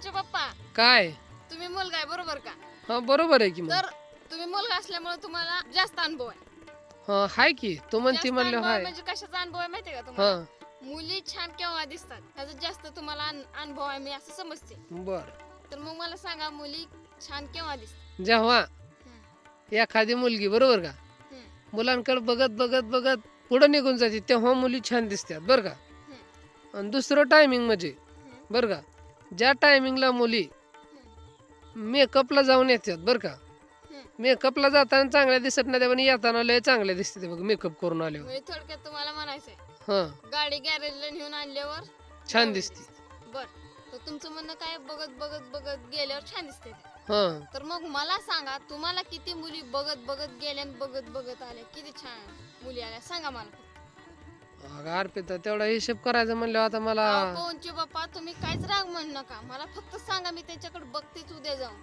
पवनचे पप्पा. काय? तुम्ही मुलगा आहे बरोबर का? हा बरोबर आहे की मग. तर तुम्ही मुलगा असल्यामुळे तुम्हाला जास्त अनुभव आहे. हा हाय की. तू म्हणती म्हणलं अनुभव हाय. म्हणजे कशाचा अनुभव आहे माहितीये का हा. तुम्हाला मुली छान केव्हा दिसतात ह्याचा जास्त तुम्हाला अन- अनुभव आहे मी असं समजते. बर. तर मग मला सांगा मुली छान केव्हा दिसतात? जेव्हा एखादी मुलगी बरोबर का? हम्म. मुलांकडे बघत बघत बघत पुढे निघून जाते तेव्हा मुली छान दिसतात बरं का? आणि दुसरं टायमिंग म्हणजे बरं का? ज्या टायमिंगला मुली मेकअपला जाऊन येतात बरं का. मेकअपला जाताना चांगल्या दिसत नाही पण येताना लय चांगल्या दिसते बघ मेकअप करून आल्यावर. म्हणजे थोडक्यात तुम्हाला म्हणायचंय. हा. गाडी गॅरेजला नेऊन आणल्यावर छान दिसते. बर. तर तुमचं म्हणणं काय? बघत बघत बघत गेल्यावर छान दिसते ते. हा. तर मग मला सांगा तुम्हाला किती मुली बघत बघत गेल्या आणि बघत बघत आल्या? किती छान मुली आल्या? सांगा मला. अर्पिता तेवढा हिशेब करायचा म्हणलं आता मला पवनचे बाप्पा तुम्ही काहीच राग म्हण नका. मला फक्त सांगा मी त्याच्याकडे बघतेच उद्या जाऊन.